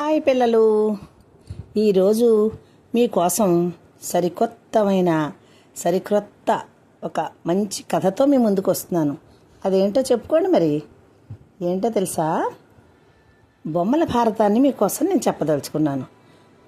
Hi పిల్లలు. ఈరోజు మీకోసం సరికొత్తమైన సరికొత్త ఒక మంచి కథతో మీ ముందుకు వస్తున్నాను అదేంటో చెప్పుకోండి మరి. ఏంటో తెలుసా? బొమ్మల భారతాన్ని మీకోసం నేను చెప్పదలుచుకున్నాను.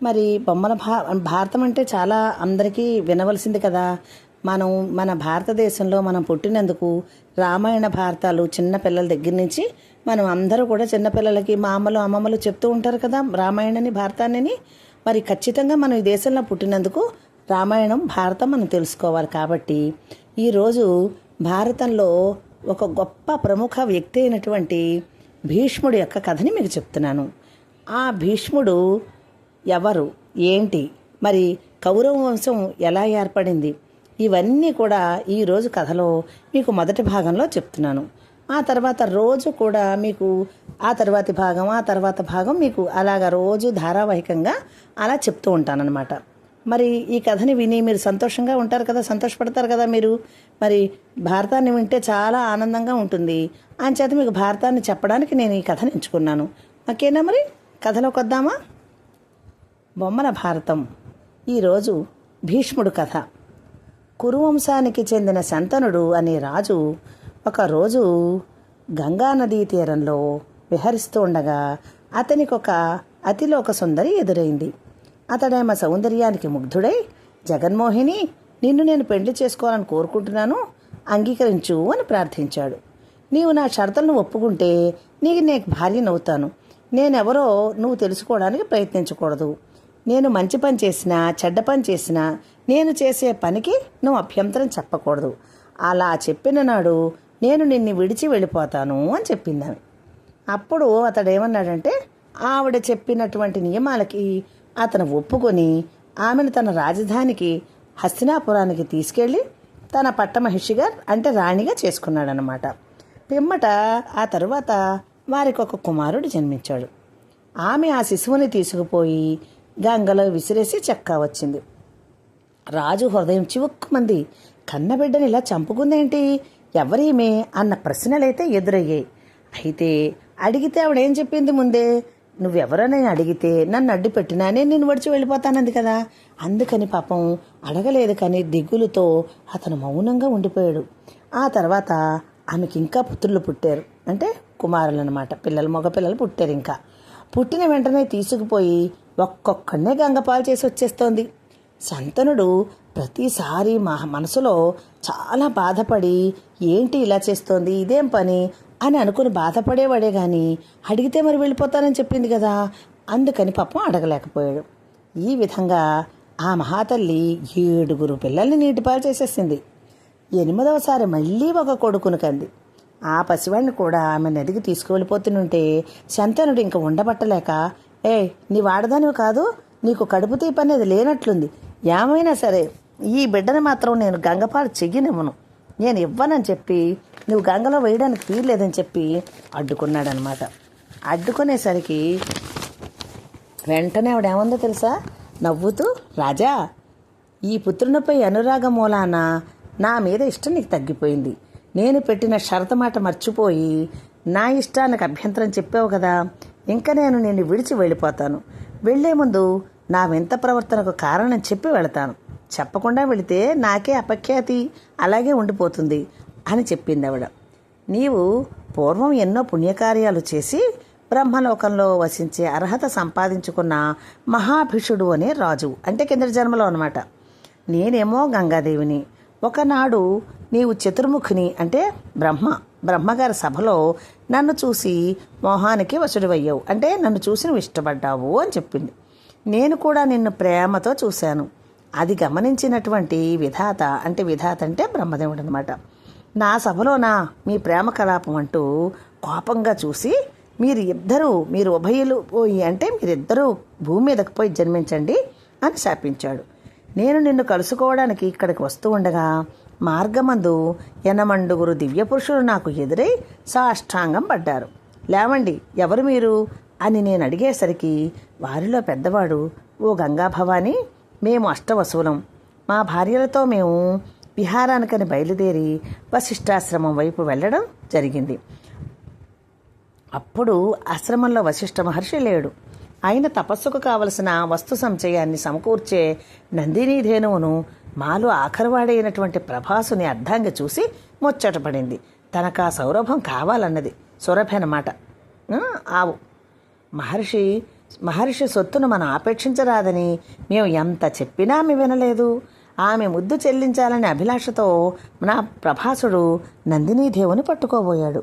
మరి బొమ్మల భా భారతం అంటే చాలా అందరికీ వినవలసింది కదా. మనం మన భారతదేశంలో మనం పుట్టినందుకు రామాయణ భారతాలు చిన్నపిల్లల దగ్గర నుంచి మనం అందరూ కూడా చిన్నపిల్లలకి మా అమ్మలు అమ్మమ్మలు చెప్తూ ఉంటారు కదా రామాయణని భారతాన్ని మరి ఖచ్చితంగా మనం ఈ దేశంలో పుట్టినందుకు రామాయణం భారతం మనం తెలుసుకోవాలి కాబట్టి ఈరోజు భారతంలో ఒక గొప్ప ప్రముఖ వ్యక్తి అయినటువంటి భీష్ముడు యొక్క కథని మీకు చెప్తున్నాను. ఆ భీష్ముడు ఎవరు? ఏంటి? మరి కౌరవ వంశం ఎలా ఏర్పడింది? ఇవన్నీ కూడా ఈరోజు కథలో మీకు మొదటి భాగంలో చెప్తున్నాను. ఆ తర్వాత రోజు కూడా మీకు ఆ తర్వాతి భాగం ఆ తర్వాత భాగం మీకు అలాగ రోజు ధారావాహికంగా అలా చెప్తూ ఉంటానన్నమాట. మరి ఈ కథని విని మీరు సంతోషంగా ఉంటారు కదా సంతోషపడతారు కదా మీరు? మరి భారతాన్ని వింటే చాలా ఆనందంగా ఉంటుంది. అంచేత మీకు భారతాన్ని చెప్పడానికి నేను ఈ కథను ఎంచుకున్నాను. ఓకేనా మరి? కథలోకి వద్దామా? బొమ్మల భారతం. ఈరోజు భీష్ముడు కథ. కురువంశానికి చెందిన శంతనుడు అనే రాజు ఒకరోజు గంగానదీ తీరంలో విహరిస్తూ ఉండగా అతనికి ఒక అతిలోక సుందరి ఎదురైంది. అతడేమ సౌందర్యానికి ముగ్ధుడై జగన్మోహిని నిన్ను నేను పెళ్ళి చేసుకోవాలని కోరుకుంటున్నాను అంగీకరించు అని ప్రార్థించాడు. నీవు నా షరతులను ఒప్పుకుంటే నీకు నేను భార్యనవుతాను నేనెవరో నువ్వు తెలుసుకోవడానికి ప్రయత్నించకూడదు. నేను మంచి పని చేసినా చెడ్డ పని చేసినా నేను చేసే పనికి నువ్వు అభ్యంతరం చెప్పకూడదు. అలా చెప్పిన నాడు నేను నిన్ను విడిచి వెళ్ళిపోతాను అని చెప్పింది ఆమె అప్పుడు అతడు ఏమన్నాడంటే ఆవిడ చెప్పినటువంటి నియమాలకి అతను ఒప్పుకొని ఆమెను తన రాజధానికి హస్తినాపురానికి తీసుకెళ్ళి తన పట్టమహిషిగా అంటే రాణిగా చేసుకున్నాడనమాట పిమ్మట ఆ తరువాత వారికి ఒక కుమారుడు జన్మించాడు. ఆమె ఆ శిశువుని తీసుకుపోయి గంగలో విసిరేసి చెక్కా వచ్చింది. రాజు హృదయం చివుక్కుమంది. కన్నబిడ్డని ఇలా చంపుకుందేంటి? ఎవరేమే? అన్న ప్రశ్నలైతే ఎదురయ్యాయి. అయితే అడిగితే ఆవిడేం చెప్పింది ముందే? నువ్వెవరని అడిగితే నన్ను అడ్డు పెట్టినా నేను వడిచి వెళ్ళిపోతానంది కదా. అందుకని పాపం అడగలేదు కానీ దిగులుతో అతను మౌనంగా ఉండిపోయాడు. ఆ తర్వాత ఆమెకి ఇంకా పుత్రులు పుట్టారు. అంటే కుమారులు అనమాట పిల్లలు మగపిల్లలు పుట్టారు ఇంకా. పుట్టిన వెంటనే తీసుకుపోయి ఒక్కొక్కనే గంగపాలు చేసి వచ్చేస్తోంది. శంతనుడు ప్రతిసారి మా మనసులో చాలా బాధపడి ఏంటి ఇలా చేస్తోంది? ఇదేం పని? అని అనుకుని బాధపడేవాడే కానీ అడిగితే మరి వెళ్ళిపోతానని చెప్పింది కదా? అందుకని పాపం అడగలేకపోయాడు. ఈ విధంగా ఆ మహాతల్లి ఏడుగురు పిల్లల్ని నీటిపాలు చేసేసింది. ఎనిమిదవసారి మళ్ళీ ఒక కొడుకును కంది. ఆ పసివాడిని కూడా ఆమె నదికి తీసుకువెళ్ళిపోతుంటే శంతనుడు ఇంక ఉండబట్టలేక ఏ నీ వాడదానివి కాదు నీకు కడుపు తీపి అనేది లేనట్లుంది. ఏమైనా సరే ఈ బిడ్డని మాత్రం నేను గంగపాలు చెయ్యనివ్వను. నేను ఇవ్వనని చెప్పి నువ్వు గంగలో వేయడానికి తీర్లేదని చెప్పి అడ్డుకున్నాడనమాట. అడ్డుకునేసరికి వెంటనే ఆవిడేముందో తెలుసా? నవ్వుతూ రాజా ఈ పుత్రునిపై అనురాగ మూలాన నా మీద ఇష్టం నీకు తగ్గిపోయింది. నేను పెట్టిన షరత మాట మర్చిపోయి నా ఇష్టానికి అభ్యంతరం చెప్పావు కదా ఇంకా నేను నిన్ను విడిచి వెళ్ళిపోతాను. వెళ్ళే ముందు నా వింత ప్రవర్తనకు కారణం చెప్పి వెళతాను. చెప్పకుండా వెళితే నాకే అపఖ్యాతి అలాగే ఉండిపోతుంది అని చెప్పింది ఆవిడ నీవు పూర్వం ఎన్నో పుణ్యకార్యాలు చేసి బ్రహ్మలోకంలో వసించే అర్హత సంపాదించుకున్న మహాభిషుడు అనే రాజు అంటే కింద జన్మలో అనమాట నేనేమో గంగాదేవిని. ఒకనాడు నీవు చతుర్ముఖిని అంటే బ్రహ్మ బ్రహ్మగారి సభలో నన్ను చూసి మోహానికి వసుడివయ్యావు అంటే నన్ను చూసి నువ్వు ఇష్టపడ్డావు అని చెప్పింది. నేను కూడా నిన్ను ప్రేమతో చూశాను. అది గమనించినటువంటి విధాత అంటే విధాత అంటే బ్రహ్మదేవుడు అనమాట నా సభలోనా మీ ప్రేమ కలాపం అంటూ కోపంగా చూసి మీరు ఇద్దరు మీరు ఉభయులు పోయి అంటే మీరిద్దరూ భూమి మీదకు పోయి జన్మించండి అని శాపించాడు. నేను నిన్ను కలుసుకోవడానికి ఇక్కడికి వస్తూ ఉండగా మార్గమందు ఎనమండుగురు దివ్య పురుషులు నాకు ఎదురై సాష్టాంగం పడ్డారు. లేవండి ఎవరు మీరు? అని నేను అడిగేసరికి వారిలో పెద్దవాడు ఓ గంగాభవాని? మేము అష్టవసూలం. మా భార్యలతో మేము విహారానికని బయలుదేరి వశిష్ఠాశ్రమం వైపు వెళ్ళడం జరిగింది. అప్పుడు ఆశ్రమంలో వశిష్ఠ మహర్షి లేడు. ఆయన తపస్సుకు కావలసిన వస్తు సంచయాన్ని సమకూర్చే నందినీధేనువును మాలో ఆఖరివాడైనటువంటి ప్రభాసుని అర్ధాంగి చూసి ముచ్చటపడింది. తనకు ఆ సౌరభం కావాలన్నది. సురభి అన్నమాట ఆవు. మహర్షి మహర్షి సొత్తును మనం ఆపేక్షించరాదని మేము ఎంత చెప్పినా ఆమె వినలేదు. ఆమె ముద్దు చెల్లించాలనే అభిలాషతో నా ప్రభాసుడు నందినీదేవుని పట్టుకోబోయాడు.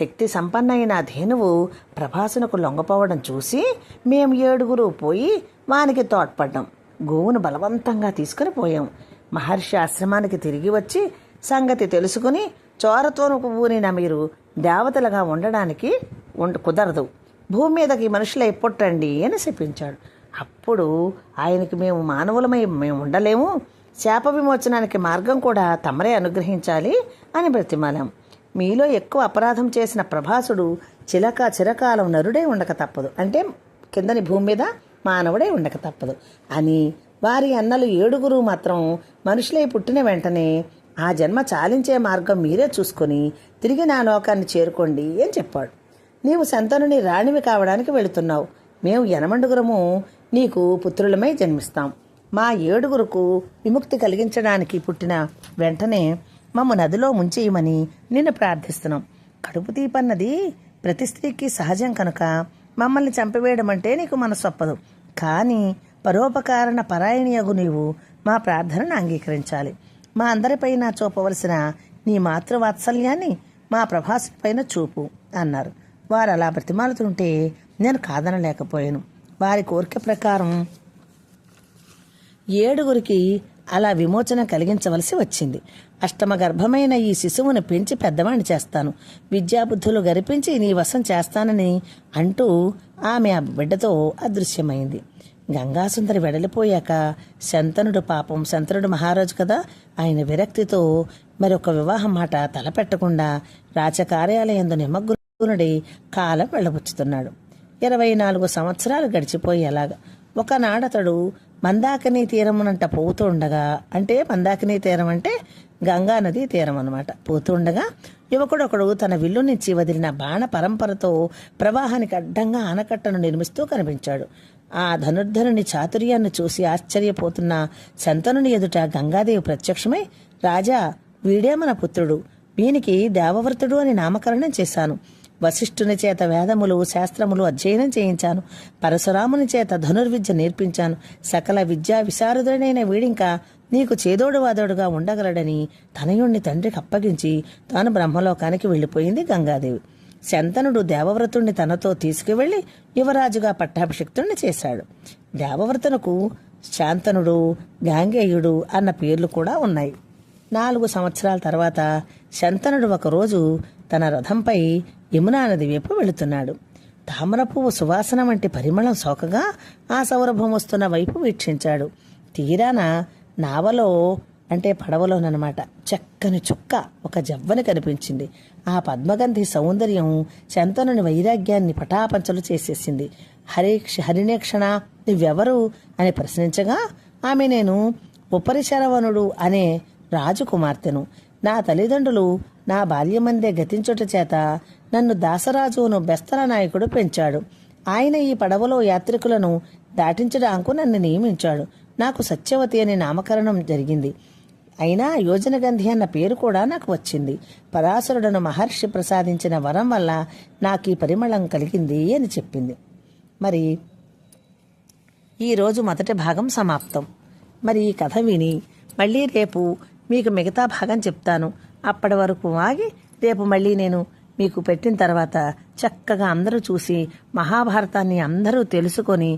శక్తి సంపన్నైన ధేనువు ప్రభాసునకు లొంగపోవడం చూసి మేము ఏడుగురు పోయి వానికి తోడ్పడ్డాం. గోవును బలవంతంగా తీసుకుని పోయాం. మహర్షి ఆశ్రమానికి తిరిగి వచ్చి సంగతి తెలుసుకుని చోరతోను ఊరిన మీరు దేవతలుగా ఉండడానికి ఉండ కుదరదు. భూమి మీదకి మనుషులై పుట్టండి అని చెప్పించాడు అప్పుడు ఆయనకి మేము మానవులమై మేము ఉండలేము. శాప విమోచనానికి మార్గం కూడా తమరే అనుగ్రహించాలి అని బ్రతిమాలాం. మీలో ఎక్కువ అపరాధం చేసిన ప్రభాసుడు చిలక చిరకాలం నరుడే ఉండక తప్పదు. అంటే కిందని భూమి మీద మానవుడే ఉండక తప్పదు. అని వారి అన్నలు ఏడుగురు మాత్రం మనుషులై పుట్టిన వెంటనే ఆ జన్మ చాలించే మార్గం మీరే చూసుకొని తిరిగి నా లోకాన్ని చేరుకోండి అని చెప్పాడు. నీవు శంతనుని రాణివి కావడానికి వెళుతున్నావు. మేము యనమండుగురము నీకు పుత్రులమై జన్మిస్తాం. మా ఏడుగురుకు విముక్తి కలిగించడానికి పుట్టిన వెంటనే మమ్మ నదిలో ముంచేయమని నిన్ను ప్రార్థిస్తున్నాం. కడుపు తీపన్నది ప్రతి స్త్రీకి సహజం కనుక మమ్మల్ని చంపివేయడం అంటే నీకు మనసొప్పదు కానీ పరోపకారణ పరాయణియగు నీవు మా ప్రార్థనను అంగీకరించాలి. మా అందరిపైన చూపవలసిన నీ మాతృవాత్సల్యాన్ని మా ప్రభాసుపైన చూపు అన్నారు. వారు అలా బ్రతిమాలుతుంటే నేను కాదనలేకపోయాను. వారి కోరిక ప్రకారం ఏడుగురికి అలా విమోచన కలిగించవలసి వచ్చింది. అష్టమ గర్భమైన ఈ శిశువును పెంచి పెద్దవాణ్ణి చేస్తాను. విద్యాబుద్ధులు గరిపించి నీ వశం చేస్తానని అంటూ ఆమె ఆ బిడ్డతో అదృశ్యమైంది. గంగాసుందరి వెడలిపోయాక శంతనుడు పాపం శంతనుడు మహారాజు కదా? ఆయన విరక్తితో మరొక వివాహం మాట తలపెట్టకుండా రాజకార్యాలయందు నిమగ్నుడై కాలం వెళ్ళబుచ్చుతున్నాడు. ఇరవై నాలుగు సంవత్సరాలు గడిచిపోయేలాగా ఒకనాడతడు మందాకిని తీరమునంట పోతూ ఉండగా అంటే మందాకిని తీరం అంటే గంగా నది తీరం అనమాట పోతూ ఉండగా యువకుడు ఒకడు తన విల్లు నుంచి వదిలిన బాణ పరంపరతో ప్రవాహానికి అడ్డంగా ఆనకట్టను నిర్మిస్తూ కనిపించాడు. ఆ ధనుర్ధరుని చాతుర్యాన్ని చూసి ఆశ్చర్యపోతున్న శంతనుని ఎదుట గంగాదేవి ప్రత్యక్షమై రాజా వీడే మన పుత్రుడు. వీనికి దేవవ్రతుడు అని నామకరణం చేశాను. వశిష్ఠుని చేత వేదములు శాస్త్రములు అధ్యయనం చేయించాను. పరశురాముని చేత ధనుర్విద్య నేర్పించాను. సకల విద్యా విశారదుడైన వీడింకా నీకు చేదోడు వాదోడుగా ఉండగలడని తనయుణ్ణి తండ్రికి అప్పగించి తాను బ్రహ్మలోకానికి వెళ్ళిపోయింది గంగాదేవి. శంతనుడు దేవవ్రతుణ్ణి తనతో తీసుకువెళ్ళి యువరాజుగా పట్టాభిషిక్తుణ్ణి చేశాడు. దేవవ్రతునకు శాంతనుడు గాంగేయుడు అన్న పేర్లు కూడా ఉన్నాయి. నాలుగు సంవత్సరాల తర్వాత శంతనుడు ఒకరోజు తన రథంపై యమునా నది వైపు వెళుతున్నాడు. తామర పువ్వు సువాసన వంటి పరిమళం సోకగా ఆ సౌరభం వస్తున్న వైపు వీక్షించాడు. తీరాన నావలో అంటే పడవలోనమాట చక్కని చుక్క ఒక జవ్వని కనిపించింది. ఆ పద్మగంధి సౌందర్యం శంతనుని వైరాగ్యాన్ని పటాపంచలు చేసేసింది. హరే హరినేక్షణ నువ్వెవరు అని ప్రశ్నించగా ఆమె నేను ఉపరిశరవణుడు అనే రాజకుమార్తెను. నా తల్లిదండ్రులు నా బాల్యమందే గతించుట చేత నన్ను దాసరాజును బెస్తర నాయకుడు పెంచాడు. ఆయన ఈ పడవలో యాత్రికులను దాటించడానికి నన్ను నియమించాడు. నాకు సత్యవతి అనే నామకరణం జరిగింది. అయినా యోజనగంధి అన్న పేరు కూడా నాకు వచ్చింది. పరాశరుడను మహర్షి ప్రసాదించిన వరం వల్ల నాకు ఈ పరిమళం కలిగింది అని చెప్పింది. మరి ఈరోజు మొదటి భాగం సమాప్తం. మరి ఈ కథ విని మళ్ళీ రేపు మీకు మిగతా భాగం చెప్తాను. అప్పటి వరకు ఆగి రేపు మళ్ళీ నేను మీకు పెట్టిన తర్వాత చక్కగా అందరూ చూసి మహాభారతాన్ని అందరూ తెలుసుకొని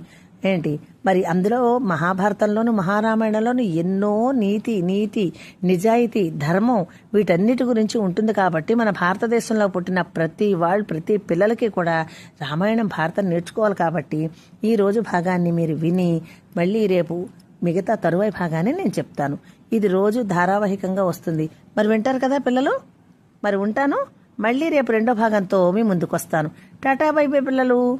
ఏంటి? మరి అందులో మహాభారతంలోను మహారామాయణంలోను ఎన్నో నీతి నీతి నిజాయితీ ధర్మం వీటన్నిటి గురించి ఉంటుంది కాబట్టి మన భారతదేశంలో పుట్టిన ప్రతి వాళ్ళు ప్రతి పిల్లలకి కూడా రామాయణం భారతం నేర్చుకోవాలి కాబట్టి ఈ రోజు భాగాన్ని మీరు విని మళ్ళీ రేపు మిగతా తరువాయి భాగాన్ని నేను చెప్తాను. ఇది రోజు ధారావాహికంగా వస్తుంది. మరి వింటారు కదా పిల్లలు? మరి ఉంటాను. మళ్ళీ రేపు రెండో భాగంతో మీ ముందుకొస్తాను. టాటా బై బై పిల్లలు.